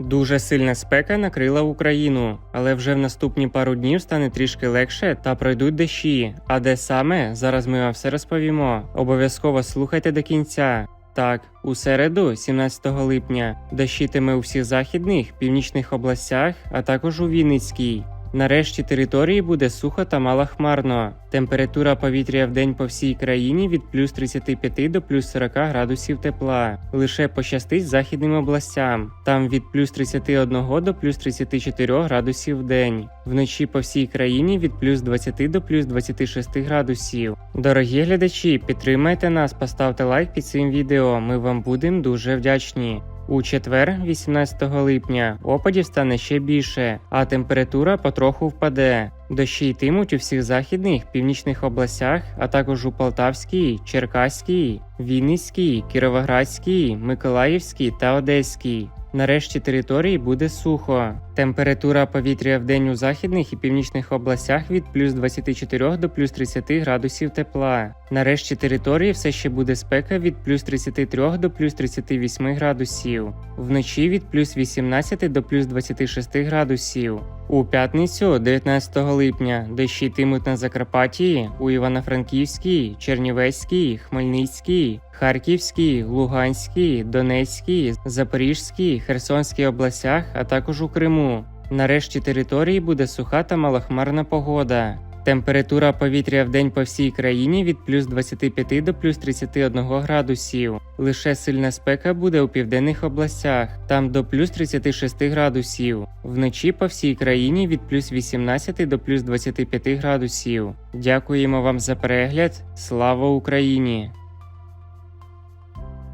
Дуже сильна спека накрила Україну, але вже в наступні пару днів стане трішки легше та пройдуть дощі. А де саме зараз ми вам все розповімо. Обов'язково слухайте до кінця. Так, у середу, 17 липня, дощитиме у всіх західних, північних областях, а також у Вінницькій. Нарешті території буде сухо та малохмарно. Температура повітря в день по всій країні від плюс 35 до плюс 40 градусів тепла. Лише пощастить західним областям. Там від плюс 31 до плюс 34 градусів в день. Вночі по всій країні від плюс 20 до плюс 26 градусів. Дорогі глядачі, підтримайте нас, поставте лайк під цим відео. Ми вам будемо дуже вдячні. У четвер, 18 липня, опадів стане ще більше, а температура потроху впаде. Дощі йтимуть у всіх західних, північних областях, а також у Полтавській, Черкаській, Вінницькій, Кіровоградській, Миколаївській та Одеській. Нарешті території буде сухо. Температура повітря в день у західних і північних областях від плюс 24 до плюс 30 градусів тепла. Нарешті території все ще буде спека від плюс 33 до плюс 38 градусів. Вночі від плюс 18 до плюс 26 градусів. У п'ятницю, 19 липня, дощі йтимуть на Закарпатті, у Івано-Франківській, Чернівецькій, Хмельницькій, Харківській, Луганській, Донецькій, Запорізькій, Херсонській областях, а також у Криму. Нарешті території буде суха та малохмарна погода. Температура повітря в день по всій країні від плюс 25 до плюс 31 градусів. Лише сильна спека буде у південних областях, там до плюс 36 градусів. Вночі по всій країні від плюс 18 до плюс 25 градусів. Дякуємо вам за перегляд. Слава Україні!